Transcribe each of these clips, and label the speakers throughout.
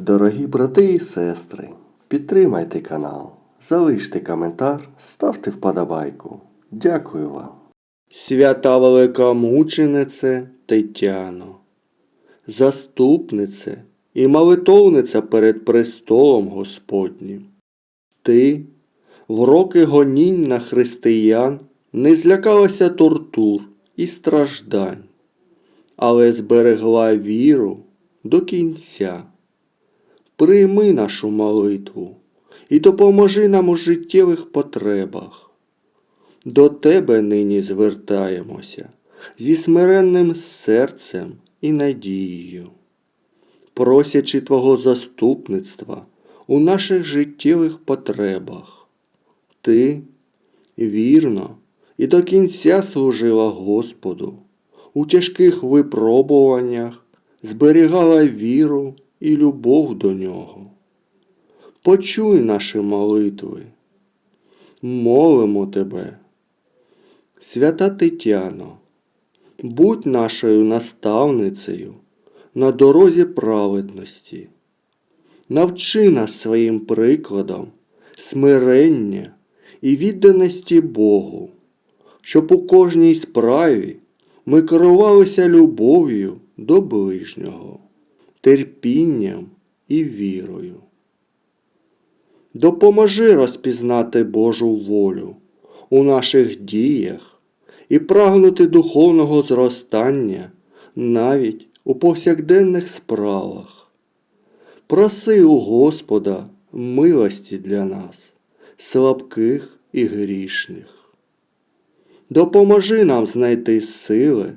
Speaker 1: Дорогі брати і сестри, підтримайте канал, залиште коментар, ставте вподобайку. Дякую вам.
Speaker 2: Свята великомученице Тетяно, заступнице і молитовниця перед престолом Господнім. Ти в роки гонінь на християн не злякалася тортур і страждань, але зберегла віру до кінця. Прийми нашу молитву і допоможи нам у життєвих потребах. До тебе нині звертаємося зі смиренним серцем і надією, просячи Твого заступництва у наших життєвих потребах. Ти вірно і до кінця служила Господу, у тяжких випробуваннях зберігала віру і любов до нього. Почуй наші молитви, молимо тебе. Свята Тетяно, будь нашою наставницею на дорозі праведності. Навчи нас своїм прикладом смирення і відданості Богу, щоб у кожній справі ми керувалися любов'ю до ближнього, терпінням і вірою. Допоможи розпізнати Божу волю у наших діях і прагнути духовного зростання навіть у повсякденних справах. Проси у Господа милості для нас, слабких і грішних. Допоможи нам знайти сили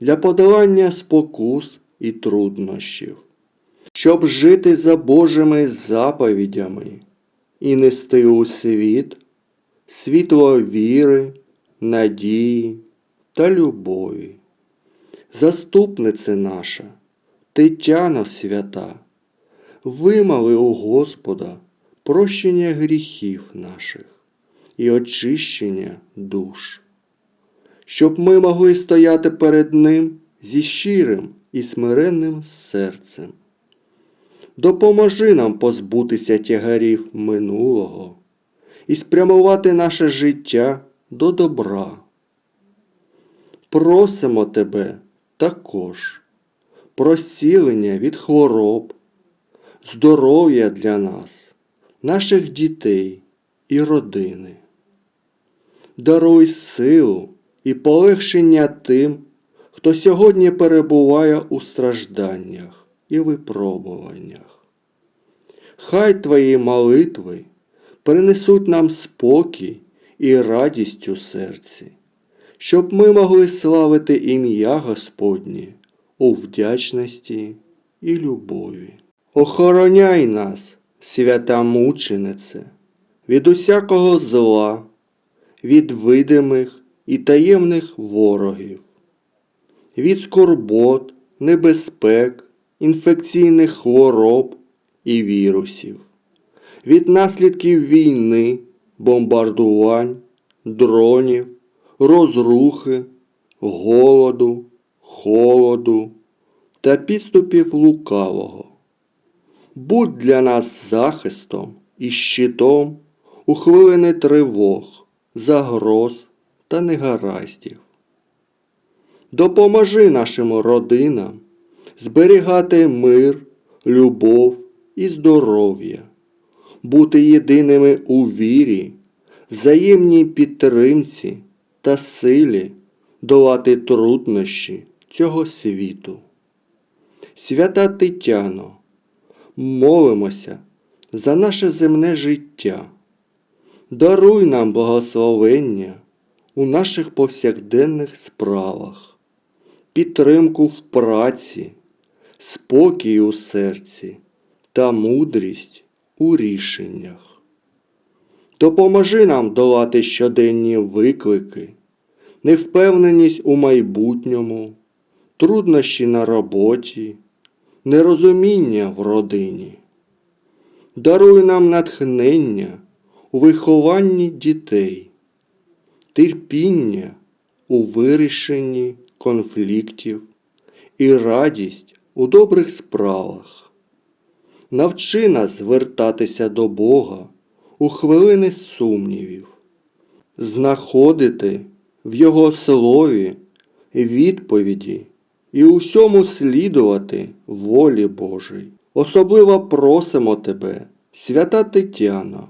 Speaker 2: для подолання спокус і труднощів, щоб жити за Божими заповідями і нести у світ світло віри, надії та любові. Заступнице наша, Тетяно свята, вимоли у Господа прощення гріхів наших і очищення душ, щоб ми могли стояти перед Ним зі щирим і смиренним серцем. Допоможи нам позбутися тягарів минулого і спрямувати наше життя до добра. Просимо тебе також про зцілення від хвороб, здоров'я для нас, наших дітей і родини. Даруй силу і полегшення тим, хто сьогодні перебуває у стражданнях і випробуваннях. Хай твої молитви принесуть нам спокій і радість у серці, щоб ми могли славити ім'я Господнє у вдячності і любові. Охороняй нас, свята мученице, від усякого зла, від видимих і таємних ворогів, від скорбот, небезпек, інфекційних хвороб і вірусів від наслідків війни, бомбардувань, дронів, розрухи, голоду, холоду та підступів лукавого. Будь для нас захистом і щитом у хвилини тривог, загроз та негараздів. Допоможи нашим родинам зберігати мир, любов і здоров'я бути єдиними у вірі, взаємній підтримці та силі долати труднощі цього світу. Свята Тетяно, молимося за наше земне життя. Даруй нам благословення у наших повсякденних справах, підтримку в праці, спокій у серці та мудрість у рішеннях. Допоможи нам долати щоденні виклики, невпевненість у майбутньому, труднощі на роботі, нерозуміння в родині. Даруй нам натхнення у вихованні дітей, терпіння у вирішенні конфліктів і радість у добрих справах. навчи нас звертатися до Бога у хвилини сумнівів, знаходити в Його слові відповіді і усьому слідувати волі Божій. Особливо просимо Тебе, свята Тетяна,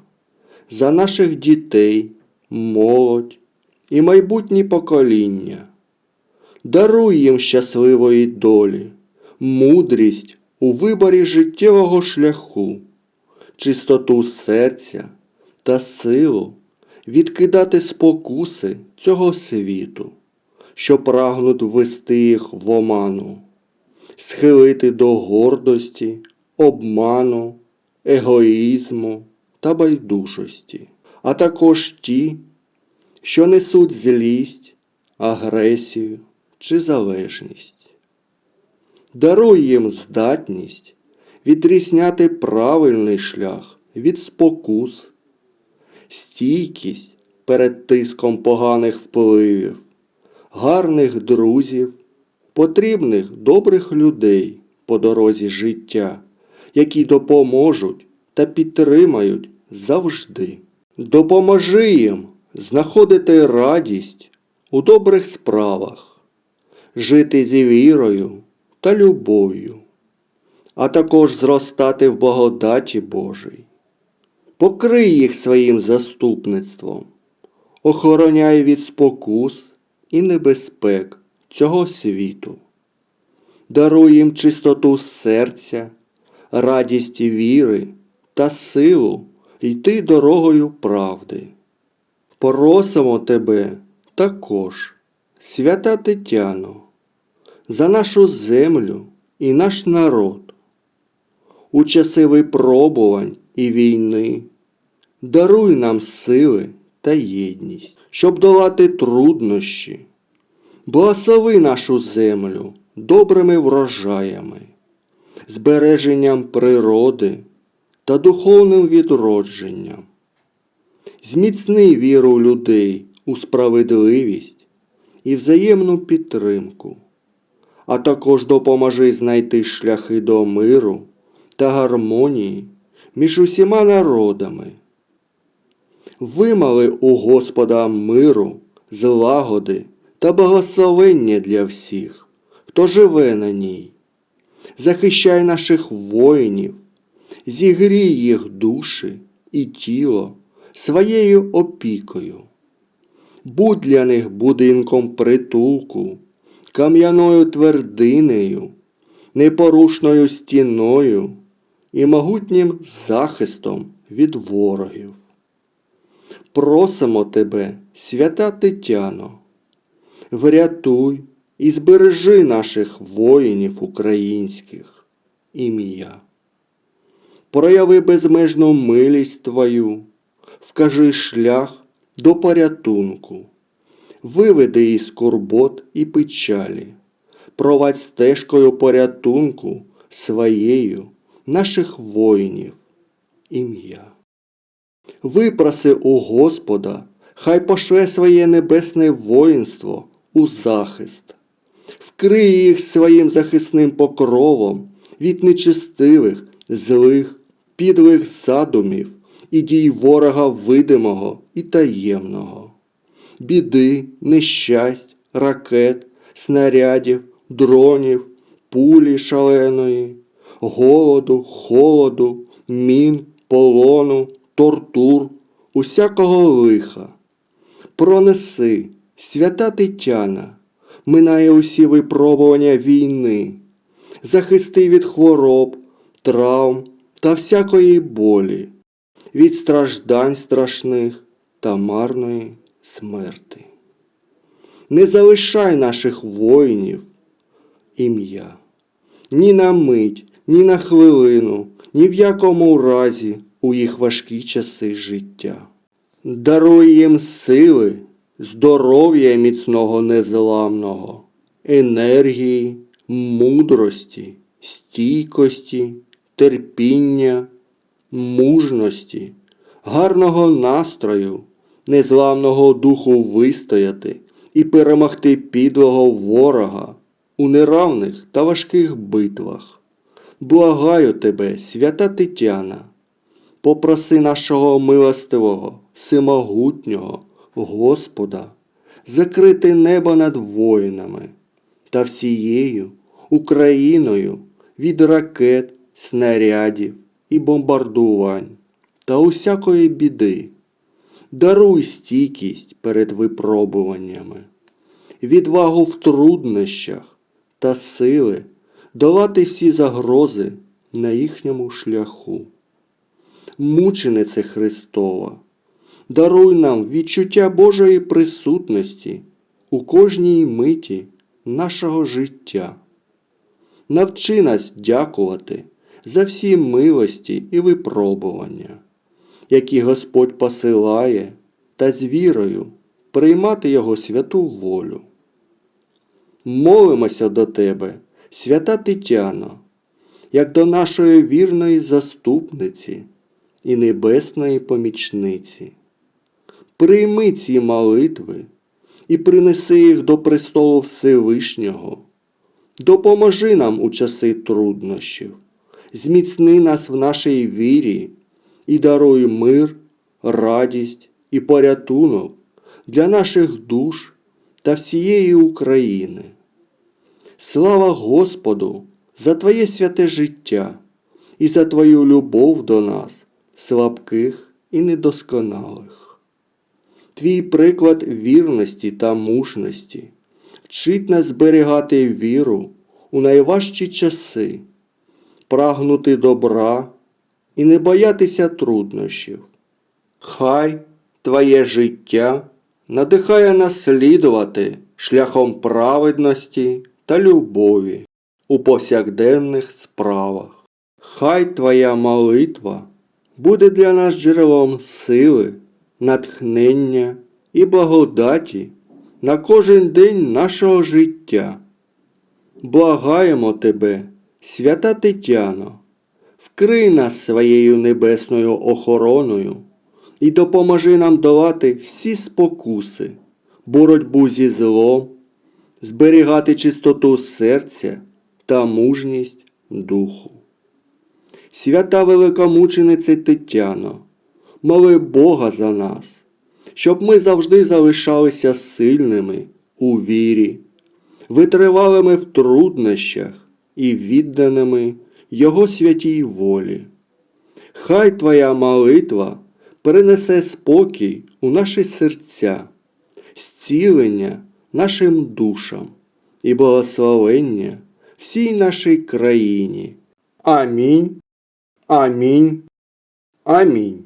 Speaker 2: за наших дітей, молодь і майбутні покоління. Даруй їм щасливої долі, мудрість у виборі життєвого шляху, чистоту серця та силу відкидати спокуси цього світу, що прагнуть ввести їх в оману, схилити до гордості, обману, егоїзму та байдужості, а також ті, що несуть злість, агресію чи залежність. Даруй їм здатність відрізняти правильний шлях від спокус, стійкість перед тиском поганих впливів, гарних друзів, потрібних добрих людей по дорозі життя, які допоможуть та підтримають завжди. Допоможи їм знаходити радість у добрих справах, жити зі вірою та любов'ю, а також зростати в благодаті Божій. Покрий їх своїм заступництвом, охороняй від спокус і небезпек цього світу. Даруй їм чистоту серця, радість віри та силу йти дорогою правди. Просимо тебе також, свята Тетяно, за нашу землю і наш народ. У часи випробувань і війни даруй нам сили та єдність, щоб долати труднощі. Благослови нашу землю добрими врожаями, збереженням природи та духовним відродженням. Зміцни віру людей у справедливість і взаємну підтримку, а також допоможи знайти шляхи до миру та гармонії між усіма народами. Вимали у Господа миру, злагоди та благословення для всіх, хто живе на ній. Захищай наших воїнів, зігрій їх душі і тіло своєю опікою. Будь для них будинком притулку, кам'яною твердинею, непорушною стіною і могутнім захистом від ворогів. Просимо тебе, свята Тетяно, врятуй і збережи наших воїнів українських ім'я. Прояви безмежну милість Твою, вкажи шлях до порятунку, виведи із скорбот і печалі, провадь стежкою порятунку своєю наших воїнів. Ім'я. Випроси у Господа, хай пошле своє небесне воїнство у захист, вкрий їх своїм захисним покровом від нечестивих, злих, підлих задумів і дій ворога видимого і таємного, біди, нещасть, ракет, снарядів, дронів, пулі шаленої, голоду, холоду, мін, полону, тортур, усякого лиха. Пронеси, свята Тетяна, минає усі випробування війни, захисти від хвороб, травм та всякої болі, від страждань страшних та марної смерти. Не залишай наших воїнів ім'я ні на мить, ні на хвилину, ні в якому разі у їх важкі часи життя. Даруй їм сили, здоров'я міцного незламного, енергії, мудрості, стійкості, терпіння, мужності, гарного настрою, незламного духу вистояти і перемогти підлого ворога у неравних та важких битвах. Благаю тебе, свята Тетяна, попроси нашого милостивого, всемогутнього Господа закрити небо над воїнами та всією Україною від ракет, снарядів і бомбардувань та усякої біди. Даруй стійкість перед випробуваннями, відвагу в труднощах та сили долати всі загрози на їхньому шляху. Мученице Христова, даруй нам відчуття Божої присутності у кожній миті нашого життя. Навчи нас дякувати за всі милості і випробування, які Господь посилає, та з вірою приймати Його святу волю. Молимося до Тебе, свята Тетяно, як до нашої вірної заступниці і небесної помічниці. Прийми ці молитви і принеси їх до престолу Всевишнього. Допоможи нам у часи труднощів, зміцни нас в нашій вірі і даруй мир, радість і порятунок для наших душ та всієї України. Слава Господу за Твоє святе життя і за Твою любов до нас, слабких і недосконалих. Твій приклад вірності та мужності вчить нас зберігати віру у найважчі часи, прагнути добра і не боятися труднощів. Хай Твоє життя надихає нас слідувати шляхом праведності та любові у повсякденних справах. Хай Твоя молитва буде для нас джерелом сили, натхнення і благодаті на кожен день нашого життя. Благаємо Тебе, свята Тетяно, вкрий нас своєю небесною охороною і допоможи нам долати всі спокуси, боротьбу зі злом, зберігати чистоту серця та мужність духу. Свята великомучениця Тетяно, моли Бога за нас, щоб ми завжди залишалися сильними у вірі, витривалими в труднощах і відданими Його святій волі. Хай Твоя молитва перенесе спокій у наші серця, зцілення нашим душам і благословення всій нашій країні. Амінь. Амінь. Амінь.